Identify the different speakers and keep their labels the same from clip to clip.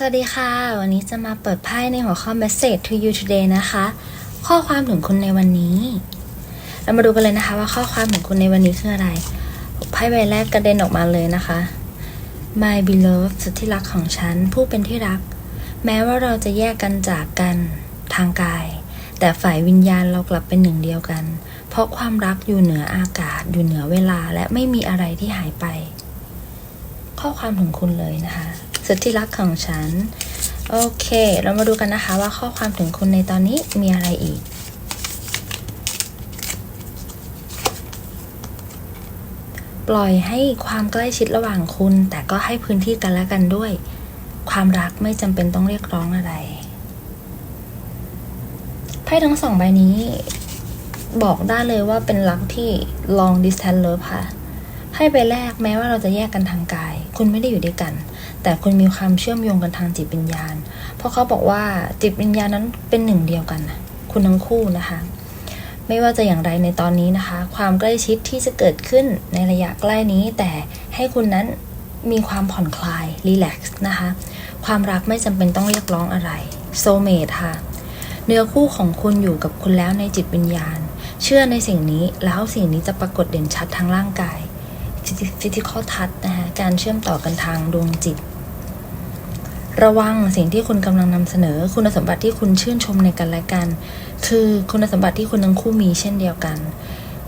Speaker 1: สวัสดีค่ะ วันนี้จะมาเปิดไพ่ในหัวข้อ message to you today นะคะ ข้อความถึงคุณในวันนี้ เรามาดูกันเลยนะคะว่าข้อความถึงคุณในวันนี้คืออะไรไพ่ใบแรกกระเด็นออกมาเลยนะคะ My beloved สุดที่รักของฉัน ผู้เป็นที่รัก แม้ว่าเราจะแยกกันจากกันทางกาย แต่ฝ่ายวิญญาณเรากลับเป็นหนึ่งเดียวกัน เพราะความรักอยู่เหนืออากาศ อยู่เหนือเวลาและไม่มีอะไรที่หายไป ข้อความถึงคุณเลยนะคะ สุดที่รักของฉัน โอเค เรามาดูกันนะคะว่าข้อความถึงคุณในตอนนี้มีอะไรอีก ปล่อยให้ความใกล้ชิดระหว่างคุณ แต่ก็ให้พื้นที่กันและกันด้วย ความรักไม่จำเป็นต้องเรียกร้องอะไรไพ่ทั้งสองใบนี้ บอกได้เลยว่าเป็นรักที่ long distance love ค่ะ ให้ไปแรกแม้ว่าเราจะแยกกันทางกาย คุณไม่ได้อยู่ด้วยกัน แต่คุณมีความเชื่อมโยงกันทางจิตวิญญาณ เพราะเขาบอกว่าจิตวิญญาณนั้นเป็นหนึ่งเดียวกันนะคุณทั้งคู่นะคะ ไม่ว่าจะอย่างไรในตอนนี้นะคะ ความใกล้ชิดที่จะเกิดขึ้นในระยะใกล้นี้ แต่ให้คุณนั้นมีความผ่อนคลายรีแลกซ์นะคะ ความรักไม่จำเป็นต้องเรียกร้องอะไรโซเมทค่ะ เนื้อคู่ของคุณอยู่กับคุณแล้วในจิตวิญญาณ เชื่อในสิ่งนี้แล้วสิ่งนี้จะปรากฏเด่นชัดทางร่างกาย ฟิสิกอลทัชนะคะการเชื่อมต่อกันทางดวงจิต ระวังสิ่งที่คุณกำลังนำเสนอ คุณสมบัติที่คุณชื่นชมในกันและกัน คือคุณสมบัติที่คุณทั้งคู่มีเช่นเดียวกัน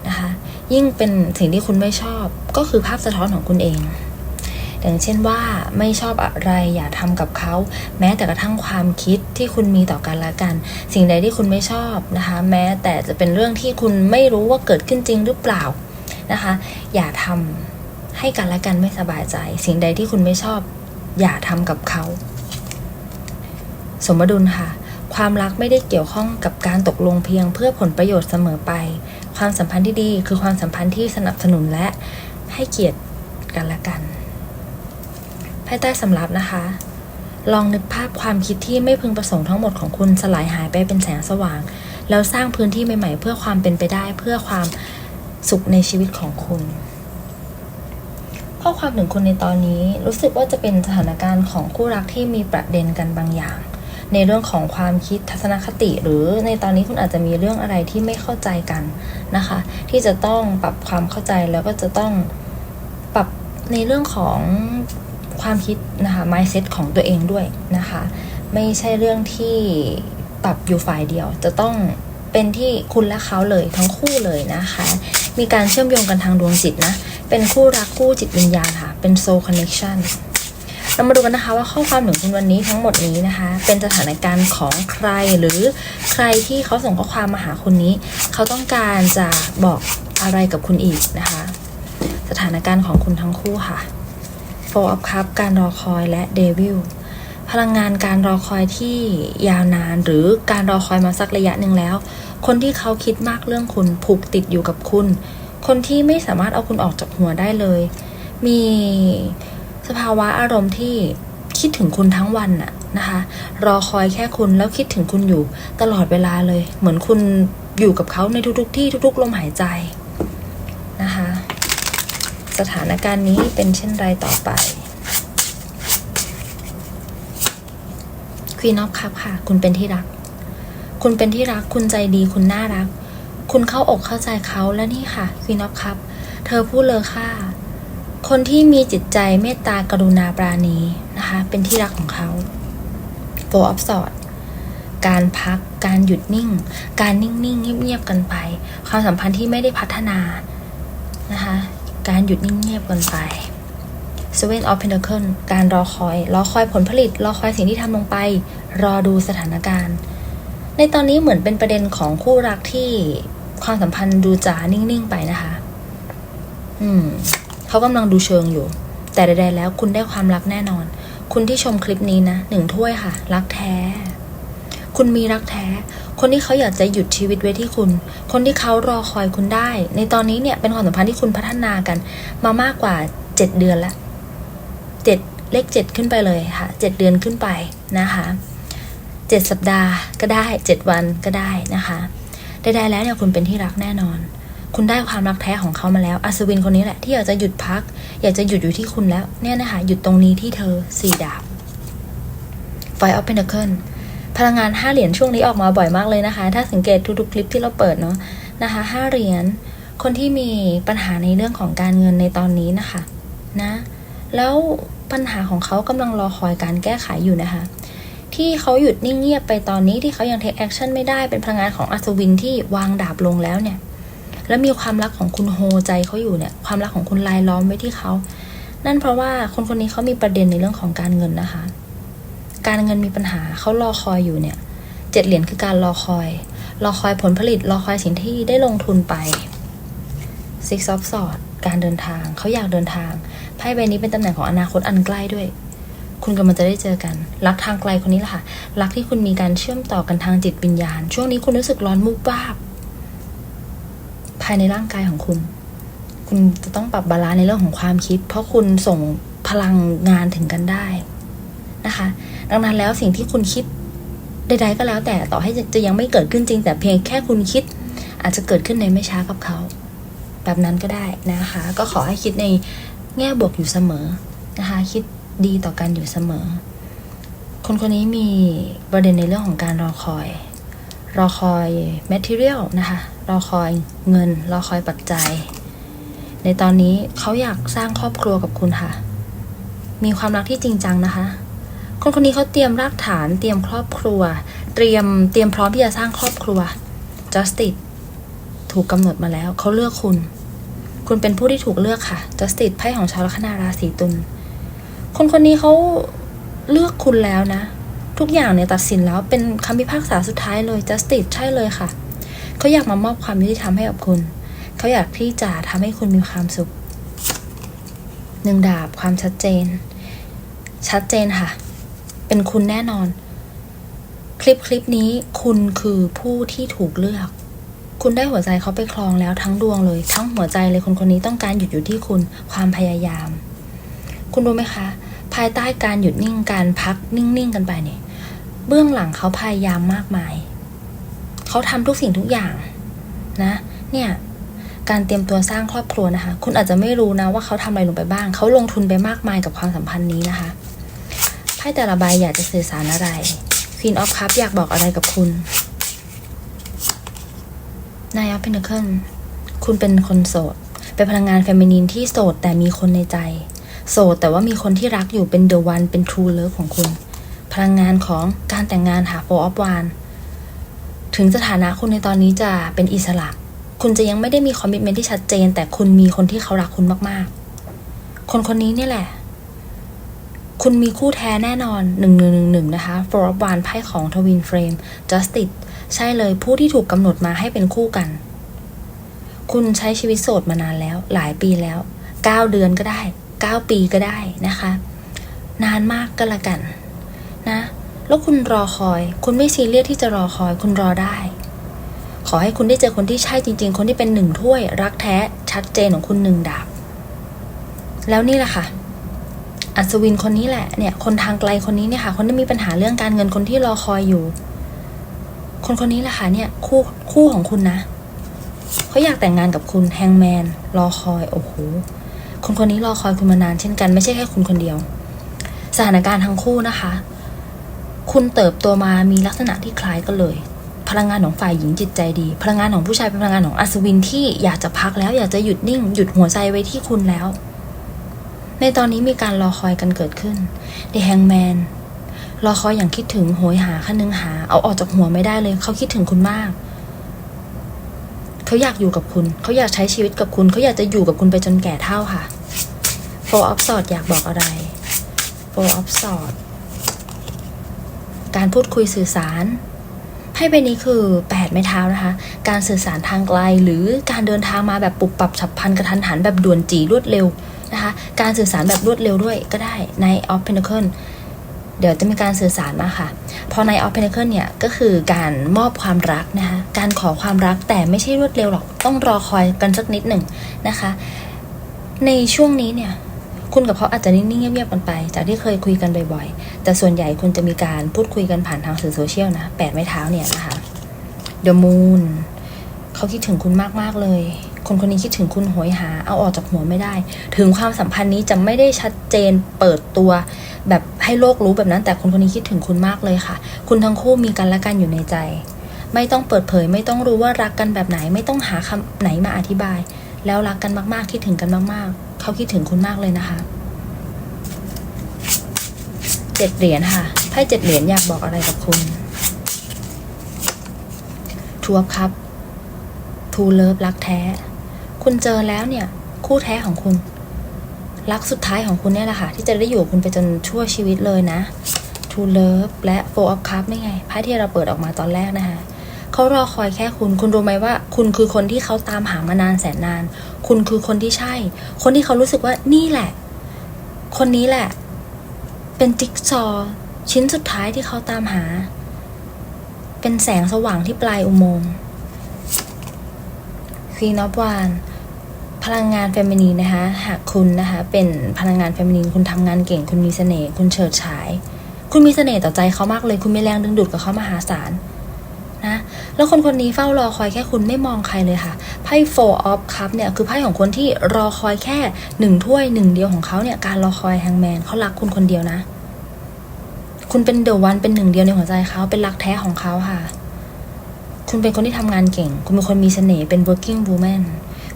Speaker 1: นะคะยิ่งเป็นสิ่งที่คุณไม่ชอบก็คือภาพสะท้อนของคุณเองอย่างเช่นว่าไม่ชอบอะไรอย่าทำกับเขา แม้แต่กระทั่งความคิดที่คุณมีต่อกันและกัน สิ่งใดที่คุณไม่ชอบนะคะ แม้แต่จะเป็นเรื่องที่คุณไม่รู้ว่าเกิดขึ้นจริงหรือเปล่านะคะ อย่าทำ ให้กันและกันไม่สบายใจ สิ่งใดที่คุณไม่ชอบ อย่าทำกับเขา สมดุลค่ะ ความรักไม่ได้เกี่ยวข้องกับการตกลงเพียงเพื่อผลประโยชน์เสมอไป ความสัมพันธ์ที่ดีคือความสัมพันธ์ที่สนับสนุนและให้เกียรติกันและกัน ภายใต้สำรับนะคะ ลองนึกภาพความคิดที่ไม่พึงประสงค์ทั้งหมดของคุณสลายหายไปเป็นแสงสว่าง แล้วสร้างพื้นที่ใหม่ ๆ เพื่อความเป็นไปได้เพื่อความสุขในชีวิตของคุณ ข้อความถึงคุณในตอนนี้รู้สึกว่าจะเป็นสถานการณ์ของคู่รักที่มีประเด็นกันบางอย่าง ในเรื่องของความคิดทัศนคติ หรือในตอนนี้คุณอาจจะมีเรื่องอะไรที่ไม่เข้าใจกันนะคะ ที่จะต้องปรับความเข้าใจแล้วก็จะต้องปรับในเรื่องของความคิดนะคะ mindset ของตัวเองด้วยนะคะ ไม่ใช่เรื่องที่ปรับอยู่ฝ่ายเดียว จะต้องเป็นที่คุณและเขาเลยทั้งคู่เลยนะคะ มีการเชื่อมโยงกันทางดวงจิตนะ เป็นคู่รักคู่จิตวิญญาณค่ะ เป็น soul connection เรามาดูกันนะคะว่าข้อความถึงคุณวันนี้ทั้งหมดนี้นะคะ เป็นสถานการณ์ของใครหรือใครที่เขาส่งข้อความมาหาคุณนี้ เขาต้องการจะบอกอะไรกับคุณอีกนะคะ สถานการณ์ของคุณทั้งคู่ค่ะ Four of Cup การรอคอยและ Devil พลังงานการรอคอยที่ยาวนานหรือการรอคอยมาสักระยะหนึ่งแล้ว คนที่เขาคิดมากเรื่องคุณผูกติดอยู่กับคุณ คนที่ไม่สามารถเอาคุณออกจากหัวได้เลย มีสภาวะอารมณ์ที่คิดถึงคุณทั้งวันน่ะนะคะ รอคอยแค่คุณแล้วคิดถึงคุณอยู่ตลอดเวลาเลย เหมือนคุณอยู่กับเขาในทุกๆ ที่ทุกๆลมหายใจนะคะ สถานการณ์นี้เป็นเช่นไรต่อไป Queen of Cup ค่ะ คุณเป็นที่รัก คุณเป็นที่รัก คุณใจดี คุณน่ารัก คุณเข้าอกเข้าใจเขาและนี่ค่ะ Queen of Cup เธอพูดเลยค่ะคนที่มีจิตใจเมตตากรุณาปราณีนะคะ เป็นที่รักของเขา Four of Swords การพัก การหยุดนิ่ง การนิ่งๆเงียบๆกันไป ความสัมพันธ์ที่ไม่ได้พัฒนานะคะ การหยุดนิ่งเงียบกันไป Seven of Pentacles การรอคอย รอคอยผลผลิต รอคอยสิ่งที่ทำลงไป รอดูสถานการณ์ ในตอนนี้เหมือนเป็นประเด็นของคู่รักที่ ความสัมพันธ์ดูจ๋านิ่งๆไปนะคะ อืมเขากำลังดูเชิงอยู่ แต่ใดๆแล้วคุณได้ความรักแน่นอน คุณที่ชมคลิปนี้นะหนึ่งถ้วยค่ะ รักแท้ คุณมีรักแท้ คนที่เขาอยากจะหยุดชีวิตไว้ที่คุณ คนที่เขารอคอยคุณได้ ในตอนนี้เนี่ยเป็นความสัมพันธ์ที่คุณพัฒนากัน มามากกว่าเจ็ดเดือนล้วเจ็ดเลขเจ็ดขึ้นไปเลยค่ะเจ็ดเดือนขึ้นไปนะคะเจ็ดสัปดาห์ก็ได้เจ็ดวันก็ได้นะคะ ใดๆแล้วเนี่ยคุณเป็นที่รักแน่นอน คุณได้ความรักแท้ของเขามาแล้ว อัศวินคนนี้แหละที่อยากจะหยุดพัก อยากจะหยุดอยู่ที่คุณแล้ว เนี่ยนะคะหยุดตรงนี้ที่เธอสี่ดาบ Five of Pentacles พลังงานห้าเหรียญช่วงนี้ออกมาบ่อยมากเลยนะคะ ถ้าสังเกตทุกๆคลิปที่เราเปิดเนาะนะคะห้าเหรียญคนที่มีปัญหาในเรื่องของการเงินในตอนนี้นะคะนะแล้วปัญหาของเขากำลังรอคอยการแก้ไขอยู่นะคะ ที่เขาหยุดนิ่งเงียบไปตอนนี้ที่เขายังเทคแอคชั่นไม่ได้เป็นพลังงานของอัศวินที่วางดาบลงแล้วเนี่ย แล้วมีความรักของคุณโฮใจเขาอยู่เนี่ย ความรักของคุณลายล้อมไว้ที่เขา นั่นเพราะว่าคนคนนี้เขามีประเด็นในเรื่องของการเงินนะคะ การเงินมีปัญหาเขารอคอยอยู่เนี่ยเจ็ดเหรียญคือการรอคอย รอคอยผลผลิต รอคอยสิ่งที่ได้ลงทุนไป Six of Swords การเดินทาง เขาอยากเดินทาง ไพ่ใบนี้เป็นตำแหน่งของอนาคตอันใกล้ด้วย คุณกำลังจะได้เจอกัน รักทางไกลคนนี้แหละค่ะ รักที่คุณมีการเชื่อมต่อกันทางจิตวิญญาณ ช่วงนี้คุณรู้สึกร้อนมุกบ้าบภายในร่างกายของคุณ คุณจะต้องปรับบาลานซ์ในเรื่องของความคิด เพราะคุณส่งพลังงานถึงกันได้นะคะ ดังนั้นแล้วสิ่งที่คุณคิดใดๆก็แล้วแต่ต่อให้จะจะยังไม่เกิดขึ้นจริง แต่เพียงแค่คุณคิด อาจจะเกิดขึ้นในไม่ช้ากับเขา แบบนั้นก็ได้นะคะ ก็ขอให้คิดในแง่บวกอยู่เสมอนะคะ คิด ดีต่อกันอยู่เสมอ คนคนนี้มีประเด็นในเรื่องของการรอคอย รอคอย material นะคะ รอคอยเงิน รอคอยปัจจัย ในตอนนี้เขาอยากสร้างครอบครัวกับคุณค่ะ มีความรักที่จริงจังนะคะ คนคนนี้เขาเตรียมรากฐาน เตรียมครอบครัว เตรียม เตรียมพร้อมที่จะสร้างครอบครัว justice ถูกกำหนดมาแล้ว เขาเลือกคุณ คุณเป็นผู้ที่ถูกเลือกค่ะ justice ไพ่ของชาวลัคนาราศีตุล คนคนนี้เขาเลือกคุณแล้วนะ ทุกอย่างเนี่ยตัดสินแล้วเป็นคำพิพากษาสุดท้ายเลย justice ใช่เลยค่ะ เขาอยากมามอบความยุติธรรมให้กับคุณ เขาอยากที่จะทำให้คุณมีความสุขหนึ่งดาบความชัดเจน ชัดเจนค่ะ เป็นคุณแน่นอน คลิปคลิปนี้คุณคือผู้ที่ถูกเลือก คุณได้หัวใจเขาไปครองแล้วทั้งดวงเลย ทั้งหัวใจเลยคนคนนี้ต้องการหยุดอยู่ที่คุณความพยายาม คุณรู้ไหมคะ ภายใต้การหยุดนิ่งการพักนิ่งๆกันไปเนี่ย เบื้องหลังเขาพยายามมากมาย เขาทำทุกสิ่งทุกอย่างนะ เนี่ยการเตรียมตัวสร้างครอบครัวนะคะ คุณอาจจะไม่รู้นะว่าเขาทำอะไรลงไปบ้าง เขาลงทุนไปมากมายกับความสัมพันธ์นี้นะคะ ไพ่แต่ละใบอยากจะสื่อสารอะไร Queen of Cup อยากบอกอะไรกับคุณ นายอัพเพนเคิลคุณเป็นคนโสด เป็นพลังงานเฟมินีนที่โสดแต่มีคนในใจ โสดแต่ว่ามีคนที่รักอยู่เป็นเดอะวันเป็นทรูเลิฟของคุณ พลังงานของการแต่งงานหาโฟออฟวานถึงสถานะคุณในตอนนี้จะเป็นอิสระ คุณจะยังไม่ได้มีคอมมิชเมนที่ชัดเจน แต่คุณมีคนที่เขารักคุณมากๆ คนคนนี้เนี่ยแหละ คุณมีคู่แท้แน่นอนหนึ่งหนึ่งหนึ่งหนึ่งนะคะ Four of one ไพ่ของทวินเฟรม Justice ใช่เลยผู้ที่ถูกกำหนดมาให้เป็นคู่กัน คุณใช้ชีวิตโสดมานานแล้ว หลายปีแล้ว 9 เดือนก็ได้ 9 ปีก็ได้นะคะ นานมากก็แล้วกันนะ แล้วคุณรอคอย คุณไม่ซีเรียสที่จะรอคอย คุณรอได้ ขอให้คุณได้เจอคนที่ใช่จริง ๆ คนที่เป็นหนึ่งถ้วย รักแท้ชัดเจนของคุณหนึ่งดาบ แล้วนี่แหละค่ะอัศวินคนนี้แหละเนี่ยคนทางไกลคนนี้เนี่ยค่ะ คนที่มีปัญหาเรื่องการเงินคนที่รอคอยอยู่ คนคนนี้แหละค่ะเนี่ยคู่คู่ของคุณนะเขาอยากแต่งงานกับคุณแฮงแมนรอคอยโอ้โห คนคนนี้รอคอยคุณมานานเช่นกันไม่ใช่แค่คุณคนเดียว สถานการณ์ทั้งคู่นะคะ คุณเติบโตมามีลักษณะที่คล้ายกันเลย พลังงานของฝ่ายหญิงจิตใจดี พลังงานของผู้ชายเป็นพลังงานของอัศวินที่อยากจะพักแล้วอยากจะหยุดนิ่ง หยุดหัวใจไว้ที่คุณแล้ว ในตอนนี้มีการรอคอยกันเกิดขึ้น The Hangman รอคอยอย่างคิดถึงโหยหาคันนึงหา เอาออกจากหัวไม่ได้เลย เขาคิดถึงคุณมาก เขาอยากอยู่กับคุณ เขาอยากใช้ชีวิตกับคุณ เขาอยากจะอยู่กับคุณไปจนแก่เท่าค่ะ Four of Swords อยากบอกอะไร Four of Swords การพูดคุยสื่อสารไพ่ใบนี้คือแปดไม้เท้านะคะ การสื่อสารทางไกลหรือการเดินทางมาแบบปุบปับฉับพลันกระทันหันแบบด่วนจีรวดเร็วนะคะ การสื่อสารแบบรวดเร็วด้วยก็ได้ใน of Pentacle เดี๋ยวจะมีการสื่อสารมาค่ะ พอใน of Pentacle เนี่ยก็คือการมอบความรักนะคะ การขอความรักแต่ไม่ใช่รวดเร็วหรอก ต้องรอคอยกันสักนิดหนึ่งนะคะ ในช่วงนี้เนี่ยคุณกับเขาอาจจะนิ่งๆเงียบๆกันไป จากที่เคยคุยกันบ่อยๆ แต่ส่วนใหญ่คุณจะมีการพูดคุยกันผ่านทางสื่อโซเชียลนะแปดไม้เท้าเนี่ยนะคะ The Moon เขาคิดถึงคุณมากๆเลย คนคนนี้คิดถึงคุณโหยหา เอาออกจากหัวไม่ได้ ถึงความสัมพันธ์นี้จะไม่ได้ชัดเจนเปิดตัว แบบให้โลกรู้แบบนั้น แต่คนคนนี้คิดถึงคุณมากเลยค่ะ คุณทั้งคู่มีกันและกันอยู่ในใจ ไม่ต้องเปิดเผย ไม่ต้องรู้ว่ารักกันแบบไหน ไม่ต้องหาคำไหนมาอธิบาย แล้วรักกันมากๆคิดถึงกันมากๆ เขาคิดถึงคุณมากเลยนะคะเจ็ดเหรียญค่ะไพ่เจ็ดเหรียญอยากบอกอะไรกับคุณทัวร์ครับทูเลิฟรักแท้ คุณเจอแล้วเนี่ย คู่แท้ของคุณ รักสุดท้ายของคุณเนี่ยแหละค่ะ ที่จะได้อยู่คุณไปจนชั่วชีวิตเลยนะ To Love และ Four of Cups ไม่ไงไพ่ที่เราเปิดออกมาตอนแรกนะคะเขารอคอยแค่คุณ คุณรู้ไหมว่า คุณคือคนที่เขาตามหามานานแสนนาน คุณคือคนที่ใช่ คนที่เขารู้สึกว่านี่แหละ คนนี้แหละ เป็นจิ๊กซอชิ้นสุดท้ายที่เขาตามหา เป็นแสงสว่างที่ปลายอุโมงค์ Queen of Wands พลังงานเฟมินีนนะคะ หากคุณนะคะ เป็นพลังงานเฟมินีนคุณทำงานเก่ง คุณมีเสน่ห์คุณเฉิดฉาย คุณมีเสน่ห์ต่อใจเขามากเลย คุณมีแรงดึงดูดกับเขามหาศาลนะแล้วคนคนนี้เฝ้ารอคอยแค่คุณไม่มองใครเลยค่ะไพ่ four of cup เนี่ยคือไพ่ของคนที่รอคอยแค่หนึ่งถ้วยหนึ่งเดียวของเขาเนี่ยการรอคอยแฮงแมนเขารักคุณคนเดียวนะ คุณเป็นเดอะวันเป็นหนึ่งเดียวในหัวใจเขาเป็นรักแท้ของเขาค่ะ คุณเป็นคนที่ทำงานเก่ง คุณเป็นคนมีเสน่ห์เป็น working woman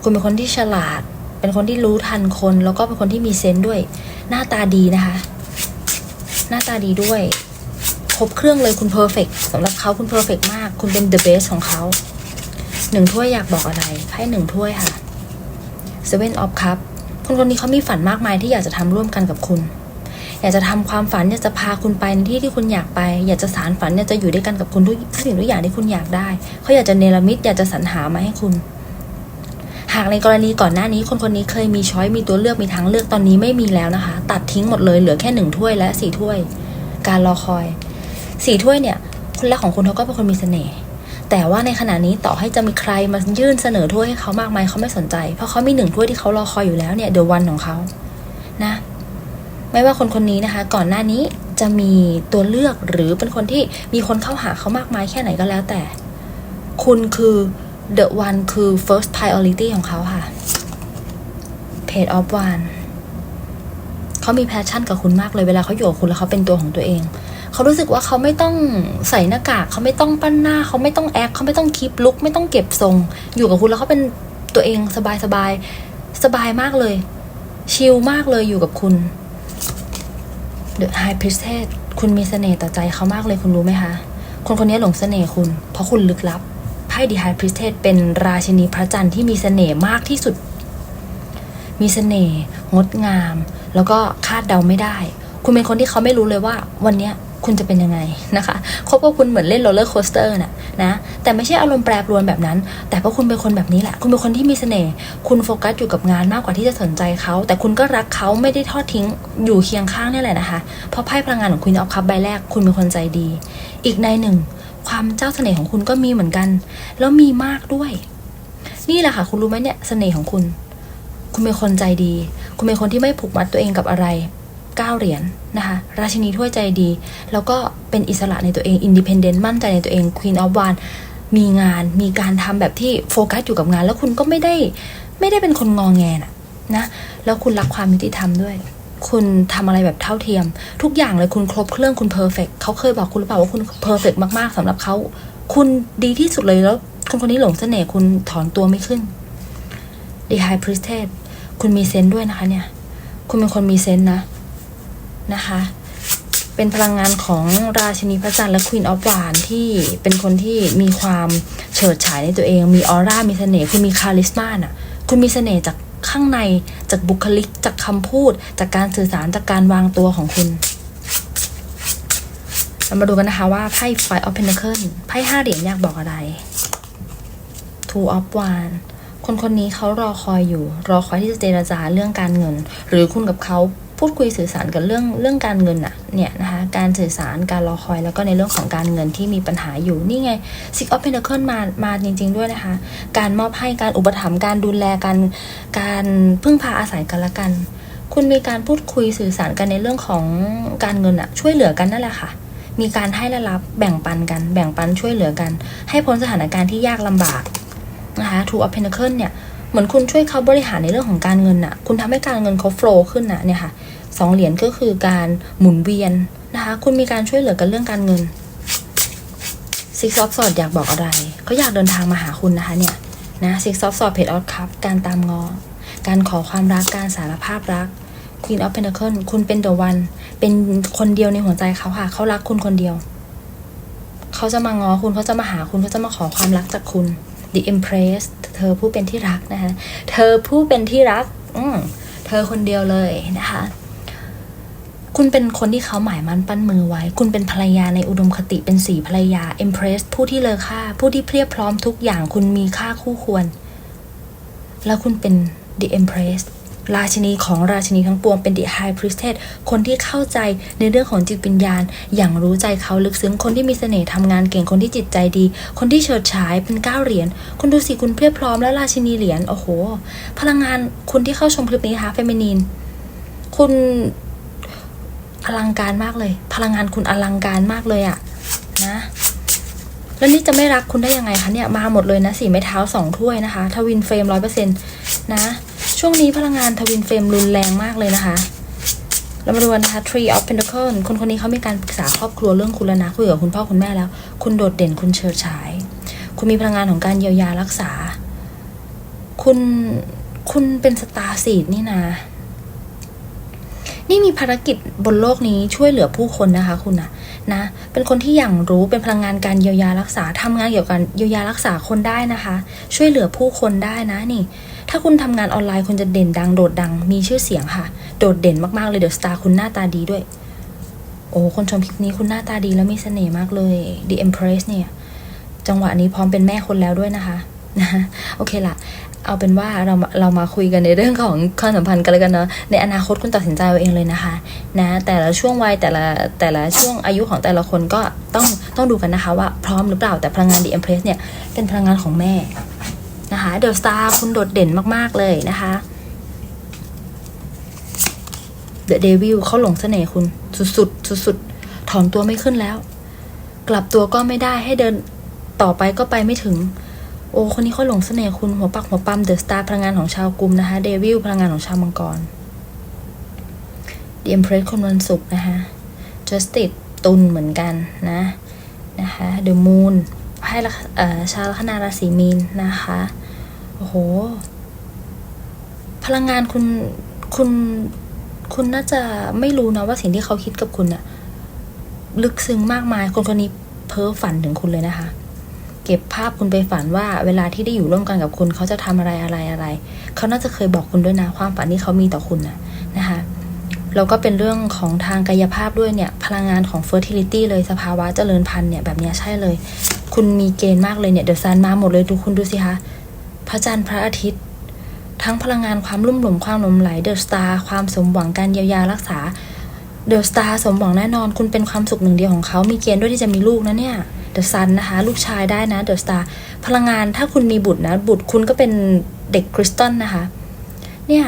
Speaker 1: คุณเป็นคนที่ฉลาด เป็นคนที่รู้ทันคน แล้วก็เป็นคนที่มีเซนส์ด้วย หน้าตาดีนะคะ หน้าตาดีด้วย ครบเครื่องเลยคุณเพอร์เฟกสำหรับเขาคุณเพอร์เฟกมาก คุณเป็น the best ของเขาหนึ่งถ้วยอยากบอกอะไรไพ่หนึ่งถ้วยค่ะ seven of cup คนคนนี้เขามีฝันมากมายที่อยากจะทำร่วมกันกับคุณ อยากจะทำความฝันอยากจะพาคุณไปในที่ที่คุณอยากไป อยากจะสารฝันอยากจะอยู่ด้วยกันกับคุณทุกสิ่งทุกอย่างที่คุณอยากได้ เขาอยากจะเนรมิตอยากจะสรรหามาให้คุณ หากในกรณีก่อนหน้านี้คนคนนี้เคยมีช้อยมีตัวเลือกมีทางเลือกตอนนี้ไม่มีแล้วนะคะ ตัดทิ้งหมดเลยเหลือแค่หนึ่งถ้วยและสี่ถ้วย การรอคอยสี่ถ้วยเนี่ย คนแรกของคุณเขาก็เป็นคนมีเสน่ห์แต่ว่าในขณะนี้ต่อให้จะมีใครมายื่นเสนอถ้วยให้เขามากมายเขาไม่สนใจ เพราะเขามีหนึ่งถ้วยที่เขารอคอยอยู่แล้วเนี่ยเดอะวันของเขานะ ไม่ว่าคนคนนี้นะคะ ก่อนหน้านี้จะมีตัวเลือกหรือเป็นคนที่มีคนเข้าหาเขามากมายแค่ไหนก็แล้วแต่ คุณคือ the one คือ first priority ของเขาค่ะ page of one เขามีแพชชั่นกับคุณมากเลยเวลาเขาอยู่กับคุณแล้วเขาเป็นตัวของตัวเองเขารู้สึกว่าเขาไม่ต้องใส่หน้ากากเขาไม่ต้องปั้นหน้า เขาไม่ต้องแอคเขาไม่ต้องคีปลุก ไม่ต้องเก็บทรง อยู่กับคุณแล้วเขาเป็นตัวเองสบายสบายสบายมากเลย ชิลมากเลยอยู่กับคุณ The High Priestess คุณมีเสน่ห์ต่อใจเขามากเลยคุณรู้ไหมคะ คนคนนี้หลงเสน่ห์คุณ เพราะคุณลึกลับ ไพ่ The High Priestess เป็นราชินีพระจันทร์ที่มีเสน่ห์มากที่สุด มีเสน่ห์งดงาม แล้วก็คาดเดาไม่ได้ คุณเป็นคนที่เขาไม่รู้เลยว่าวันนี้คุณจะเป็นยังไงนะคะคบกับคุณเหมือนเล่นโรลเลอร์โคสเตอร์น่ะนะ แต่ไม่ใช่อารมณ์แปรปรวนแบบนั้น แต่เพราะคุณเป็นคนแบบนี้แหละ คุณเป็นคนที่มีเสน่ห์ คุณโฟกัสอยู่กับงานมากกว่าที่จะสนใจเขา แต่คุณก็รักเขาไม่ได้ทอดทิ้ง อยู่เคียงข้างนี่แหละนะคะ เพราะไพ่พลังงานของคุณออฟคัพใบแรก คุณเป็นคนใจดี อีกในหนึ่ง ความเจ้าเสน่ห์ของคุณก็มีเหมือนกัน แล้วมีมากด้วย นี่แหละค่ะ คุณรู้ไหมเนี่ยเสน่ห์ของคุณ คุณเป็นคนใจดี คุณเป็นคนที่ไม่ผูกมัดตัวเองกับอะไรก้าเหรียญนะคะ ราชินีถ้วยใจดี แล้วก็เป็นอิสระในตัวเองอินดิเพนเดนต์มั่นใจในตัวเองควีนออฟวานมีงานมีการทำแบบที่โฟกัสอยู่กับงาน แล้วคุณก็ไม่ได้ไม่ได้เป็นคนงองแงนะนะ แล้วคุณรักความยุติธรรมด้วย คุณทำอะไรแบบเท่าเทียม ทุกอย่างเลยคุณครบเครื่องคุณเพอร์เฟกเขาเคยบอกคุณหรือเปล่าว่าคุณเพอร์เฟกมากๆสำหรับเขาคุณดีที่สุดเลยแล้วคนคนนี้หลงเสน่ห์คุณถอนตัวไม่ขึ้น The High Priestess คุณมีเซนต์ด้วยนะคะเนี่ย คุณเป็นคนมีเซนต์นะนะคะ เป็นพลังงานของราชินีพระจันทร์และควีนออฟวานที่เป็นคนที่มีความเฉิดฉายในตัวเอง มีออร่ามีเสน่ห์คุณมีคาลิสมาน่ะ คุณมีเสน่ห์จาก ข้างในจากบุคลิกจากคำพูด จากการสื่อสารจากการวางตัวของคุณเรามาดูกันนะคะว่าไพ่ Five of Pentacles ไพ่ห้าเหรียญอยากบอกอะไร Two of Wands คนคนนี้เขารอคอยอยู่ รอคอยที่จะเจรจาเรื่องการเงิน หรือคุณกับเขา พูดคุยสื่อสารกันเรื่องเรื่องการเงินอะเนี่ยนะคะการสื่อสารการรอคอยแล้วก็ในเรื่องของการเงินที่มีปัญหาอยู่นี่ไง Six of Pentacles มามาจริง ๆ ด้วยนะคะ การมอบให้การอุปถัมภ์การดูแลกันการพึ่งพาอาศัยกันละกัน คุณมีการพูดคุยสื่อสารกันในเรื่องของการเงินอะช่วยเหลือกันนั่นแหละค่ะ มีการให้และรับแบ่งปันกัน แบ่งปันช่วยเหลือกัน ให้พ้นสถานการณ์ที่ยากลำบากนะคะ Two of Pentacles เนี่ย เหมือนคุณช่วยเขาบริหารในเรื่องของการเงินน่ะคุณทำให้การเงินเขาโฟล์ขึ้นน่ะเนี่ยค่ะสองเหรียญก็คือการหมุนเวียนนะคะ คุณมีการช่วยเหลือกันเรื่องการเงิน Six of Swords อยากบอกอะไรเขาอยากเดินทางมาหาคุณนะคะเนี่ยนะ Six of Swords Page of Cups การตามงอ การขอความรักการสารภาพรัก Queen of Pentacles คุณเป็น the one เป็นคนเดียวในหัวใจเขาค่ะ เขารักคุณคนเดียว เขาจะมางอคุณเขาจะมาหาคุณเขาจะมาขอความรักจากคุณ The Empress เธอผู้เป็นที่รักนะคะ เธอผู้เป็นที่รัก อืเธอคนเดียวเลยนะคะ คุณเป็นคนที่เขาหมายมั่นปั้นมือไว้ คุณเป็นภรรยาในอุดมคติเป็นสีภรรยา Empress ผู้ที่เลอค่า ผู้ที่เพียบพร้อมทุกอย่าง คุณมีค่าคู่ควร แล้วคุณเป็น The Empress ราชินีของราชินีทั้งปวงเป็น The High Priestess คนที่เข้าใจในเรื่องของจิตวิญญาณ อย่างรู้ใจเขาลึกซึ้งคนที่มีเสน่ห์ทำงานเก่งคนที่จิตใจดี คนที่เฉิดฉายเป็นเก้าเหรียญคุณดูสิคุณเพียบพร้อมและราชินีเหรียญโอ้โห พลังงานคุณที่เข้าชมคลิปนี้คะเฟมินีนคุณอลังการมากเลย พลังงานคุณอลังการมากเลยอะนะแล้วนี่จะไม่รักคุณได้ยังไงคะเนี่ยมาหมดเลยนะสีไม้เท้าสองถ้วยนะคะทวินเฟรมร้อยเปอร์เซ็นต์นะ ช่วงนี้พลังงานทวินเฟรมรุนแรงมากเลยนะคะเรามาดูกันนะคะ Tree of Pentacles คนคนนี้เขามีการปรึกษาครอบครัวเรื่องคุณแล้วนะคุยกับคุณพ่อคุณแม่แล้ว คุณโดดเด่นคุณเฉิดฉาย คุณมีพลังงานของการเยียวยารักษา คุณคุณเป็นสตาร์ซีดนี่นะ นี่มีภารกิจบนโลกนี้ช่วยเหลือผู้คนนะคะคุณนะนะ เป็นคนที่อย่างรู้เป็นพลังงานการเยียวยารักษาทำงานเกี่ยวกับเยียวยารักษาคนได้นะคะ ช่วยเหลือผู้คนได้นะนี่ ถ้าคุณทำงานออนไลน์คุณจะเด่นดังโดดดังมีชื่อเสียงค่ะ โดดเด่นมากๆเลยเดอะสตาร์คุณหน้าตาดีด้วย โอ้คนชมคลิปนี้คุณหน้าตาดีแล้วมีเสน่ห์มากเลย The Empress เนี่ย จังหวะนี้พร้อมเป็นแม่คนแล้วด้วยนะคะนะโอเคละเอาเป็นว่าเราเรามาคุยกันในเรื่องของความสัมพันธ์กันเลยกันเนาะในอนาคตคุณตัดสินใจเอาเองเลยนะคะ นะ แต่ละช่วงวัยแต่ละแต่ละช่วงอายุของแต่ละคนก็ต้องต้องดูกันนะคะว่าพร้อมหรือเปล่าแต่พลังงาน The Empress เนี่ยเป็นพลังงานของแม่ นะคะเดอะสตาร์คุณโดดเด่นมากๆเลยนะคะเดอะเดวิลเขาหลงเสน่ห์คุณ สุดๆสุดๆถอนตัวไม่ขึ้นแล้ว กลับตัวก็ไม่ได้ให้เดินต่อไปก็ไปไม่ถึง โอ้คนนี้เขาหลงเสน่ห์คุณหัวปักหัวปั๊มเดอะสตาร์พลังงานของชาวกลุ่มนะคะเดวิลพลังงานของชาวมังกร The Empress คนวันศุกร์นะคะ Justice ตุลเหมือนกันนะนะคะ The Moon เอ่ชาวลัคนาราศีมีนนะคะโอ้โห พลังงานคุณคุณคุณน่าจะไม่รู้นะว่าสิ่งที่เขาคิดกับคุณอะลึกซึ้งมากมาย คนคนนี้เพ้อฝันถึงคุณเลยนะคะ เก็บภาพคุณไปฝันว่า เวลาที่ได้อยู่ร่วมกันกับคุณ เขาจะทำอะไรอะไรอะไร เขาน่าจะเคยบอกคุณด้วยนะ ความฝันที่เขามีต่อคุณนะนะคะ แล้วก็เป็นเรื่องของทางกายภาพด้วยเนี่ย พลังงานของ fertility เลยสภาวะเจริญพันธุ์เนี่ย แบบนี้ใช่เลย คุณมีเกณฑ์มากเลยเนี่ย เดอะซันมาหมดเลยดูคุณดูสิคะพระจันทร์พระอาทิตย์ ทั้งพลังงานความลุ่มหลงความหลงไหลเดอะสตาร์ความสมหวังการเยียวยารักษาเดอะสตาร์สมหวังแน่นอน คุณเป็นความสุขหนึ่งเดียวของเขามีเกณฑ์ด้วยที่จะมีลูกนะเนี่ยเดอะซันนะคะ ลูกชายได้นะเดอะสตาร์พลังงานถ้าคุณมีบุตรนะ บุตรคุณก็เป็นเด็กคริสตัลนะคะ เนี่ย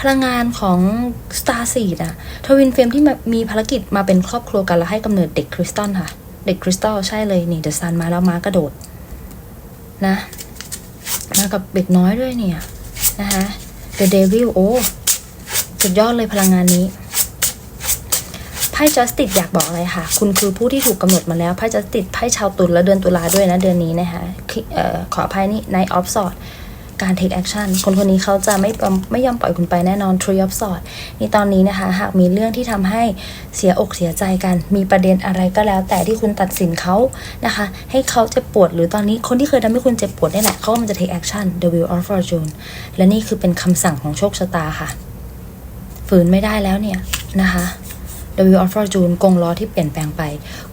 Speaker 1: พลังงานของสตาร์ซีดอะทวินเฟรมที่มีภารกิจมาเป็นครอบครัวกันแล้วให้กำเนิดเด็กคริสตัลค่ะ เด็กคริสตัลใช่เลยนี่เดอะซันมาแล้วมากระโดดนะมากับเด็กน้อยด้วยเนี่ย นะคะ The Devil โอ้สุดยอดเลยพลังงานนี้ไพ่ Justice อยากบอกอะไรค่ะ คุณคือผู้ที่ถูกกำหนดมาแล้วไพ่ Justice ไพ่ชาวตุลและเดือนตุลาด้วยนะเดือนนี้นะคะขออภัยนี่ Night of Swords การ take action คนคนนี้เขาจะไม่ไม่ยอมปล่อยคุณไปแน่นอน Tree of Swords นี่ตอนนี้นะคะ หากมีเรื่องที่ทำให้เสียอกเสียใจกัน มีประเด็นอะไรก็แล้ว แต่ที่คุณตัดสินเขานะคะ ให้เขาเจ็บปวด หรือตอนนี้คนที่เคยทำให้คุณเจ็บปวดนี่แหละเขาก็มันจะ take action The Wheel of Fortune และนี่คือเป็นคำสั่งของโชคชะตาค่ะ ฝืนไม่ได้แล้วเนี่ยนะคะ The Wheel of Fortune กงล้อที่เปลี่ยนแปลงไป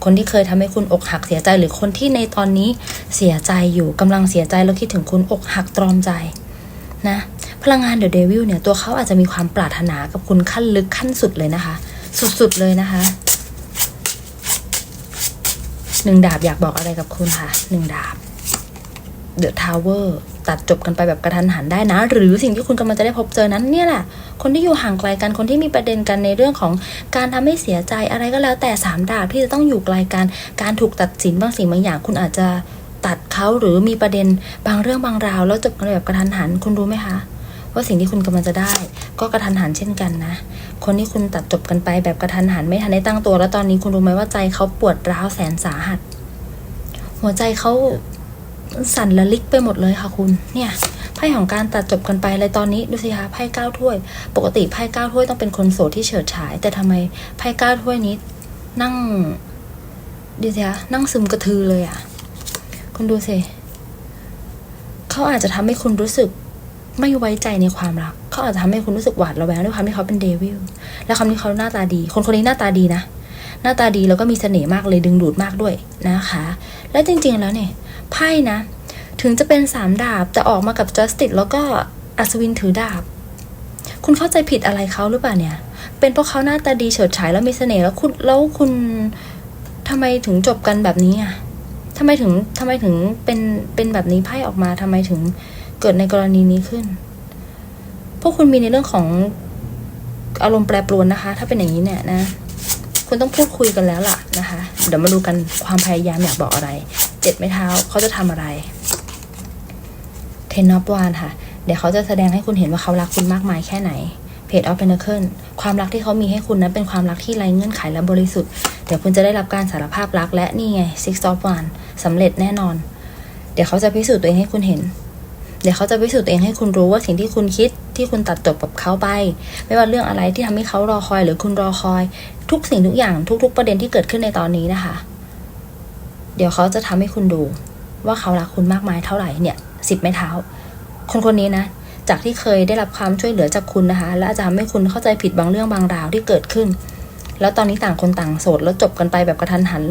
Speaker 1: คนที่เคยทำให้คุณอกหักเสียใจ หรือคนที่ในตอนนี้เสียใจอยู่กำลังเสียใจแล้วคิดถึงคุณอกหักตรอมใจนะพลังงาน The Devil เนี่ยตัวเขาอาจจะมีความปรารถนากับคุณขั้นลึกขั้นสุดเลยนะคะ สุดๆเลยนะคะหนึ่งดาบอยากบอกอะไรกับคุณค่ะหนึ่งดาบ The Tower ตัดจบกันไปแบบกระทันหันได้นะ หรือสิ่งที่คุณกำลังจะได้พบเจอนั้นเนี่ยแหละคนที่อยู่ห่างไกลกันคนที่มีประเด็นกันในเรื่องของการทำให้เสียใจอะไรก็แล้วแต่สามดาบที่จะต้องอยู่ไกลกัน การถูกตัดสินบางสิ่งบางอย่าง คุณอาจจะตัดเขาหรือมีประเด็นบางเรื่องบางราว แล้วจบกันแบบกระทันหันคุณรู้ไหมคะว่าสิ่งที่คุณกำลังจะได้ ก็กระทันหันเช่นกันนะ คนที่คุณตัดจบกันไปแบบกระทันหันไม่ทันได้ตั้งตัว แล้วตอนนี้คุณรู้ไหมว่าใจเขาปวดร้าวแสนสาหัส หัวใจเขา สั่นระลิกไปหมดเลยค่ะคุณ เนี่ยไพ่ของการตัดจบกันไปเลยตอนนี้ดูสิคะไพ่เก้าถ้วย ปกติไพ่เก้าถ้วยต้องเป็นคนโสดที่เฉิดฉาย แต่ทำไมไพ่เก้าถ้วยนี้ นั่งดูสิคะนั่งซึมกระทือเลยอะ่ะ คุณดูสิเขาอาจจะทำให้คุณรู้สึกไม่ไว้ใจในความรัก เขาอาจจะทำให้คุณรู้สึกหวาดระแวงด้วยความที่เขาเป็นเดวิลและคำที่เขาหน้าตาดี คนคนนี้หน้าตาดีนะ หน้าตาดีแล้วก็มีเสน่ห์มากเลยดึงดูดมากด้วยนะคะ และจริง ๆ แล้วเนี่ย ไพ่นะ ถึงจะเป็นสามดาบแต่ออกมากับจัสติ e แล้วก็อัศวินถือดาบ คุณเข้าใจผิดอะไรเขาหรือเปล่าเนี่ย เป็นเพราะเขาหน้าตาดีเฉิดฉายแล้วมีเสน่ห์แล้วคุณแล้วคุณทำไมถึงจบกันแบบนี้อะทำไมถึงทำไมถึงเป็นเป็นแบบนี้ไพ่ออกมาทำไมถึงเกิดในกรณีนี้ขึ้น พวกคุณมีในเรื่องของอารมณ์แปรปรวนนะคะ ถ้าเป็นอย่างนี้เนี่ยนะ คุณต้องพูดคุยกันแล้วล่ะนะคะ เดี๋ยวมาดูกันความพยายามอยากบอกอะไร เจ็ดไม้เท้าเขาจะทำอะไรเทนนอปวานค่ะ เดี๋ยวเขาจะแสดงให้คุณเห็นว่าเขารักคุณมากมายแค่ไหนเพจออฟเพนเคิลความรักที่เขามีให้คุณนั้นเป็นความรักที่ไร้เงื่อนไขและบริสุทธิ์ เดี๋ยวคุณจะได้รับการสารภาพรักและนี่ไง Six of Wands สำเร็จแน่นอน เดี๋ยวเขาจะพิสูจน์ตัวเองให้คุณเห็น เดี๋ยวเขาจะพิสูจน์ตัวเองให้คุณรู้ว่าสิ่งที่คุณคิดที่คุณตัดจบกับเขาไป ไม่ว่าเรื่องอะไรที่ทำให้เขารอคอยหรือคุณรอคอย ทุกสิ่งทุกอย่างทุก ๆ ประเด็นที่เกิดขึ้นในตอนนี้นะคะ เดี๋ยวเขาจะทำให้คุณดูว่าเขารักคุณมากมายเท่าไหร่เนี่ยสิบไม้เท้า คนคนนี้นะ จากที่เคยได้รับความช่วยเหลือจากคุณนะคะ และอาจจะทำให้คุณเข้าใจผิดบางเรื่องบางราวที่เกิดขึ้น แล้วตอนนี้ต่างคนต่างโสดแล้วจบกันไปแบบกระทันหัน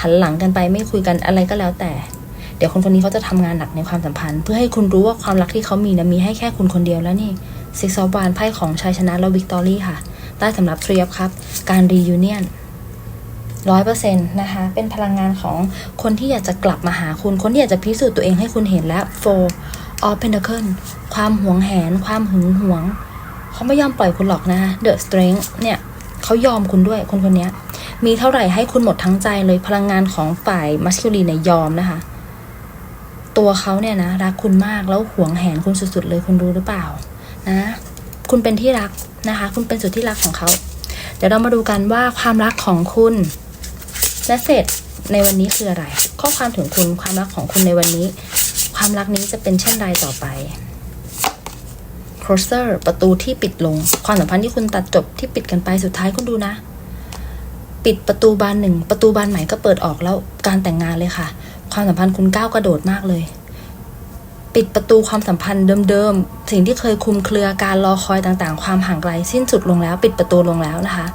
Speaker 1: หันหลังกันไปไม่คุยกันอะไรก็แล้วแต่ เดี๋ยวคนคนนี้เขาจะทำงานหนักในความสัมพันธ์ เพื่อให้คุณรู้ว่าความรักที่เขามีนะมีให้แค่คุณคนเดียวแล้วนี่ซิกซอฟวานไพ่ของชัยชนะและวิกตอรี่ค่ะ ใต้สำหรับทรีฟครับ การรียูเนียน ร้อยเปอร์เซ็นต์นะคะ เป็นพลังงานของคนที่อยากจะกลับมาหาคุณ คนที่อยากจะพิสูจน์ตัวเองให้คุณเห็นและโฟ of Pentacle ความหวงแหน ความหึงหวง เขาไม่ยอมปล่อยคุณหรอกนะคะ The Strength เนี่ยเขายอมคุณด้วยคนคนนี้มีเท่าไหร่ให้คุณหมดทั้งใจเลยพลังงานของฝ่ายมัสคิลีเนี่ยยอมนะคะ ตัวเขาเนี่ยนะรักคุณมากแล้วหวงแหนคุณสุดๆเลยคุณรู้หรือเปล่านะคุณเป็นที่รักนะคะ คุณเป็นสุดที่รักของเขา เดี๋ยวเรามาดูกันว่าความรักของคุณ และเสร็จในวันนี้คืออะไร ข้อความถึงคุณความรักของคุณในวันนี้ ความรักนี้จะเป็นเช่นไรต่อไป closer ประตูที่ปิดลง ความสัมพันธ์ที่คุณตัดจบที่ปิดกันไปสุดท้ายคุณดูนะ ปิดประตูบานหนึ่ง ประตูบานใหม่ก็เปิดออกแล้วการแต่งงานเลยค่ะ ความสัมพันธ์คุณก้าวกระโดดมากเลย ปิดประตูความสัมพันธ์เดิมๆ สิ่งที่เคยคุมเครือการรอคอยต่างๆ ความห่างไกลสิ้นสุดลงแล้ว ปิดประตูลงแล้วนะคะ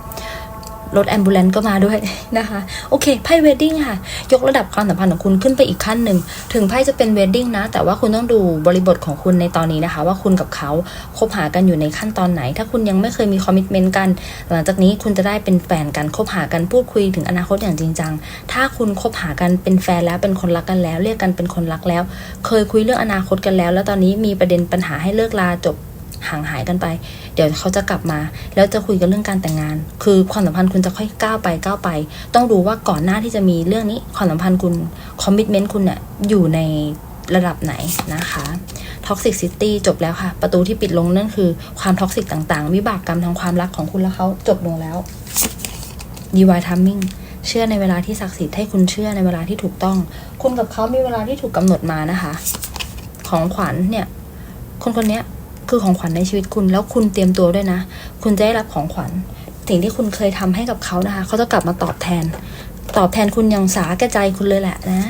Speaker 1: รถแอมบูเลนก็มาด้วยนะคะ โอเคไพ่เวดดิ้งค่ะ ยกระดับความสัมพันธ์ของคุณขึ้นไปอีกขั้นหนึ่ง ถึงไพ่จะเป็นเวดดิ้งนะ แต่ว่าคุณต้องดูบริบทของคุณในตอนนี้นะคะ ว่าคุณกับเขาคบหากันอยู่ในขั้นตอนไหน ถ้าคุณยังไม่เคยมีคอมมิชเมนต์กัน หลังจากนี้คุณจะได้เป็นแฟนกันคบหากันพูดคุยถึงอนาคตอย่างจริงจัง ถ้าคุณคบหากันเป็นแฟนแล้วเป็นคนรักกันแล้ว เรียกกันเป็นคนรักแล้ว เคยคุยเรื่องอนาคตกันแล้ว แล้วตอนนี้มีประเด็นปัญหาให้เลิกลาจบ ห่างหายกันไป เดี๋ยวเขาจะกลับมา แล้วจะคุยกันเรื่องการแต่งงาน คือความสัมพันธ์คุณจะค่อยก้าวไปก้าวไป ต้องดูว่าก่อนหน้าที่จะมีเรื่องนี้ความสัมพันธ์คุณคอมมิชเมนต์คุณเนี่ยอยู่ในระดับไหนนะคะท็อกซิ c ซิตี้จบแล้วค่ะ ประตูที่ปิดลงนั่นคือความท็อกซิกต่างๆ วิบากกรรมทางความรักของคุณและเขาจบลงแล้วดีวายทัมมิ่งเชื่อในเวลาที่ศักดิ์สิทธิ์ให้คุณเชื่อในเวลาที่ถูกต้อง คุณกับเขามีเวลาที่ถูกกำหนดมานะคะ ของขวัญเนี่ย คนคนนี้ คือของขวัญในชีวิตคุณ แล้วคุณเตรียมตัวด้วยนะ คุณจะได้รับของขวัญ สิ่งที่คุณเคยทำให้กับเขานะคะ เขาจะกลับมาตอบแทน ตอบแทนคุณอย่างสาแก่ใจคุณเลยแหละนะ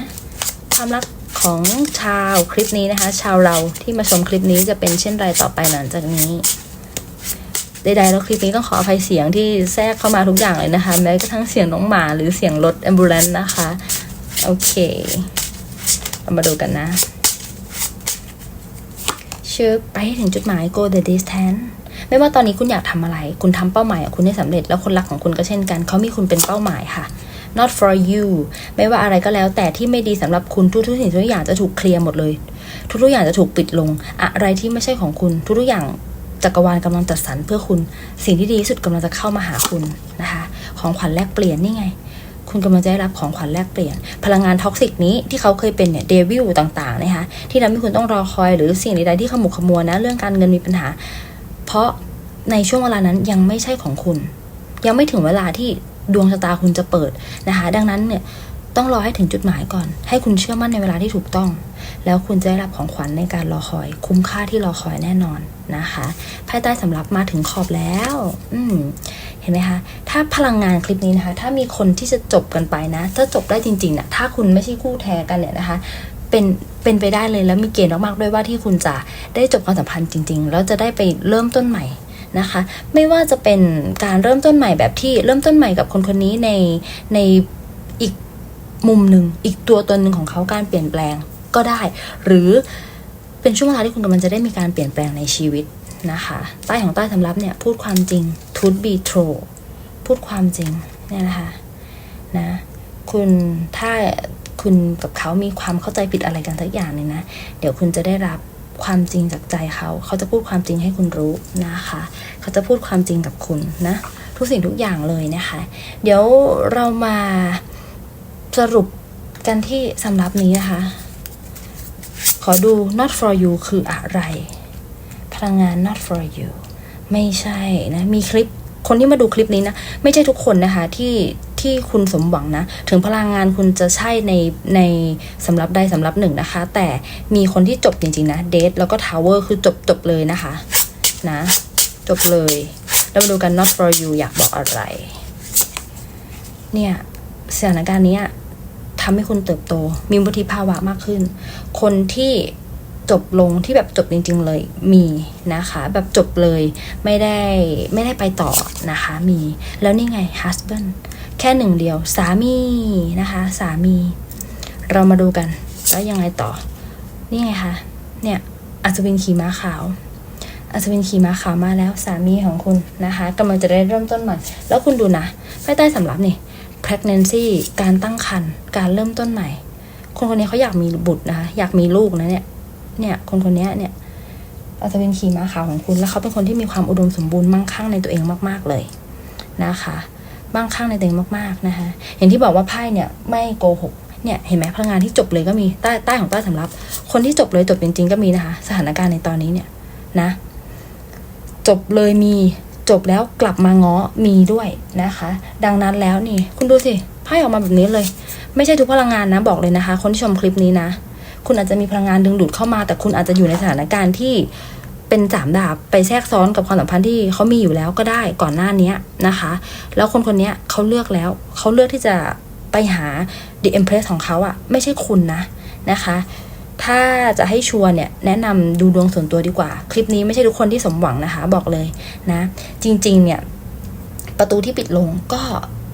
Speaker 1: ความรักของชาวคลิปนี้นะคะ ชาวเราที่มาชมคลิปนี้จะเป็นเช่นไรต่อไปหลังจากนี้ใดๆแล้วคลิปนี้ต้องขออภัยเสียงที่แทรกเข้ามาทุกอย่างเลยนะคะ แม้กระทั่งเสียงน้องหมาหรือเสียงรถแอมบูเลนนะคะ โอเค เรามาดูกันนะ ชื่อไปถึงจุดหมาย go the distance ไม่ว่าตอนนี้คุณอยากทำอะไร คุณทำเป้าหมายของคุณได้สำเร็จแล้วคนรักของคุณก็เช่นกัน เขามีคุณเป็นเป้าหมายค่ะ not for you ไม่ว่าอะไรก็แล้วแต่ที่ไม่ดีสำหรับคุณทุกๆสิ่งทุกอย่างจะถูกเคลียร์หมดเลย ทุกๆอย่างจะถูกปิดลง อะไรที่ไม่ใช่ของคุณทุกๆอย่างจักรวาลกำลังจัดสรรเพื่อคุณ สิ่งที่ดีที่สุดกำลังจะเข้ามาหาคุณนะคะ ของขวัญแลกเปลี่ยนนี่ไง คุณกำลังจะได้รับของขวัญแลกเปลี่ยน พลังงานท็อกซิกนี้ที่เขาเคยเป็นเนี่ยเดวิลต่างๆนะคะที่ทำให้คุณต้องรอคอยหรือสิ่งใดๆที่ขมุกขมัวนะเรื่องการเงินมีปัญหา เพราะในช่วงเวลานั้นยังไม่ใช่ของคุณ ยังไม่ถึงเวลาที่ดวงชะตาคุณจะเปิดนะคะ ดังนั้นเนี่ย ต้องรอให้ถึงจุดหมายก่อน ให้คุณเชื่อมั่นในเวลาที่ถูกต้อง แล้วคุณจะได้รับของขวัญในการรอคอย คุ้มค่าที่รอคอยแน่นอนนะคะไพ่ใต้สำรับมาถึงขอบแล้ว อืมเห็นไหมคะ ถ้าพลังงานคลิปนี้นะคะ ถ้ามีคนที่จะจบกันไปนะ ถ้าจบได้จริงๆนะถ้าคุณไม่ใช่คู่แท้กันเนี่ยนะคะ เป็นเป็นไปได้เลยแล้วมีเกณฑ์มากๆด้วยว่าที่คุณจะได้จบความสัมพันธ์จริง ๆ แล้วจะได้ไปเริ่มต้นใหม่นะคะ ไม่ว่าจะเป็นการเริ่มต้นใหม่แบบที่เริ่มต้นใหม่กับคนคนนี้ในใน มุมหนึ่งอีกตัวตนหนึ่งของเขาการเปลี่ยนแปลงก็ได้ หรือเป็นช่วงเวลาที่คุณกำลังจะได้มีการเปลี่ยนแปลงในชีวิตนะคะใต้ของใต้สำรับเนี่ยพูดความจริง truth be true พูดความจริงเนี่ยนะคะนะคุณถ้าคุณกับเขามีความเข้าใจผิดอะไรกันสักอย่างเนี่ยนะ เดี๋ยวคุณจะได้รับความจริงจากใจเขา เขาจะพูดความจริงให้คุณรู้นะคะ เขาจะพูดความจริงกับคุณนะ ทุกสิ่งทุกอย่างเลยนะคะ เดี๋ยวเรามา สรุปกันที่สำรับนี้นะคะ ขอดู not for you คืออะไร พลังงาน not for you ไม่ใช่นะ มีคลิปคนที่มาดูคลิปนี้นะ ไม่ใช่ทุกคนนะคะที่ที่คุณสมหวังนะ ถึงพลังงานคุณจะใช่ในในสำรับใดสำรับหนึ่งนะคะ แต่มีคนที่จบจริงๆนะเดทแล้วก็ทาวเวอร์คือจบจบเลยนะคะนะ จบเลยเรามาดูกัน not for you อยากบอกอะไร เนี่ยสถานการณ์เนี้ย ทำให้คุณเติบโต มีวุฒิภาวะมากขึ้น คนที่จบลงที่แบบจบจริง ๆ เลยมีนะคะ แบบจบเลยไม่ได้ไม่ได้ไปต่อนะคะมีแล้วนี่ไง husband แค่หนึ่งเดียวสามีนะคะ สามี เรามาดูกันแล้วยังไงต่อ นี่ไงคะเนี่ยอัศวินขี่ม้าขาวอัศวินขี่ม้าขาวมาแล้วสามีของคุณนะคะกำลังจะได้เริ่มต้นใหม่ แล้วคุณดูนะไพ่ใต้สำรับนี่ pregnancy การตั้งครรภ์การเริ่มต้นใหม่ คนคนนี้เขาอยากมีบุตรนะคะอยากมีลูกนะเนี่ย เนี่ย คนคนนี้เนี่ยอัศวินขี่ม้าขาวของคุณ แล้วเขาเป็นคนที่มีความอุดมสมบูรณ์มั่งคั่งในตัวเองมาก ๆเลยนะคะมั่งคั่งในตัวเองมากๆนะคะอย่างที่บอกว่าไพ่เนี่ยไม่โกหกเนี่ยเห็นไหมพลังงานที่จบเลยก็มีใต้ใต้ของใต้สำรับ คนที่จบเลยจบจริงๆก็มีนะคะ สถานการณ์ในตอนนี้เนี่ยนะ จบเลยมี จบแล้วกลับมาง้อมีด้วยนะคะ ดังนั้นแล้วนี่ คุณดูสิไพ่ออกมาแบบนี้เลย ไม่ใช่ทุกพลังงานนะบอกเลยนะคะ คนที่ชมคลิปนี้นะ คุณอาจจะมีพลังงานดึงดูดเข้ามา แต่คุณอาจจะอยู่ในสถานการณ์ที่เป็นสามดาบไปแทรกซ้อนกับความสัมพันธ์ที่เขามีอยู่แล้วก็ได้ก่อนหน้านี้นะคะ แล้วคนคนนี้เขาเลือกแล้วเขาเลือกที่จะไปหา the empress ของเขาอะไม่ใช่คุณนะนะคะ ถ้าจะให้ชัวร์เนี่ยแนะนำดูดวงส่วนตัวดีกว่า คลิปนี้ไม่ใช่ทุกคนที่สมหวังนะคะ บอกเลยนะ จริง ๆ เนี่ย ประตูที่ปิดลงก็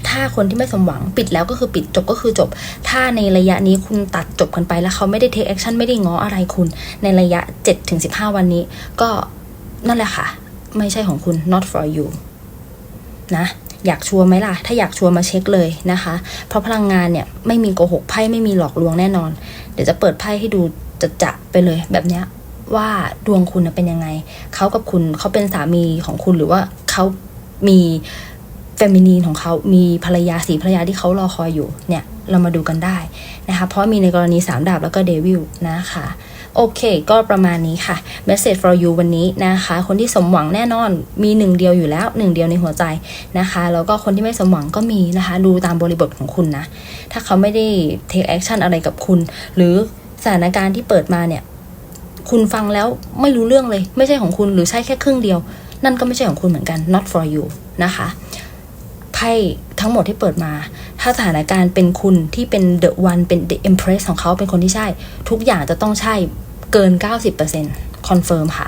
Speaker 1: ถ้าคนที่ไม่สมหวังปิดแล้วก็คือปิดจบก็คือจบ ถ้าในระยะนี้คุณตัดจบกันไปแล้วเขาไม่ได้เทคแอคชั่นไม่ได้ง้ออะไรคุณ ในระยะ 7-15 วันนี้ ก็นั่นแหละค่ะ ไม่ใช่ของคุณ not for you นะ อยากชัวร์ไหมล่ะ ถ้าอยากชัวร์มาเช็คเลยนะคะ เพราะพลังงานเนี่ยไม่มีโกหกไพ่ไม่มีหลอกลวงแน่นอน เดี๋ยวจะเปิดไพ่ให้ดูจะจะไปเลยแบบเนี้ยว่าดวงคุณเป็นยังไง เขากับคุณเขาเป็นสามีของคุณหรือว่าเขามีเฟมินีนของเขามีภรรยาสีภรรยาที่เขารอคอยอยู่เนี่ยเรามาดูกันได้นะคะ เพราะมีในกรณีสามดาบแล้วก็เดวิลนะคะ โอเค ก็ประมาณนี้ค่ะ message for you วันนี้นะคะ คนที่สมหวังแน่นอนมีหนึ่งเดียวอยู่แล้วหนึ่งเดียวในหัวใจนะคะ แล้วก็คนที่ไม่สมหวังก็มีนะคะ ดูตามบริบทของคุณนะ ถ้าเขาไม่ได้ take action อะไรกับคุณ หรือสถานการณ์ที่เปิดมาเนี่ย คุณฟังแล้วไม่รู้เรื่องเลย ไม่ใช่ของคุณหรือใช่แค่ครึ่งเดียว นั่นก็ไม่ใช่ของคุณเหมือนกัน not for you นะคะไพ่ทั้งหมดที่เปิดมา ถ้าสถานการณ์เป็นคุณที่เป็น the one เป็น the empress ของเขาเป็นคนที่ใช่ ทุกอย่างจะต้องใช่ เกิน 90%คอนเฟิร์มค่ะ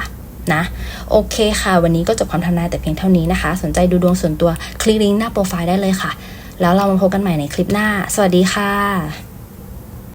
Speaker 1: นะโอเคค่ะ วันนี้ก็จบความทำนายแต่เพียงเท่านี้นะคะ สนใจดูดวงส่วนตัวคลิกลิงก์หน้าโปรไฟล์ได้เลยค่ะ แล้วเรามาพบกันใหม่ในคลิปหน้า สวัสดีค่ะ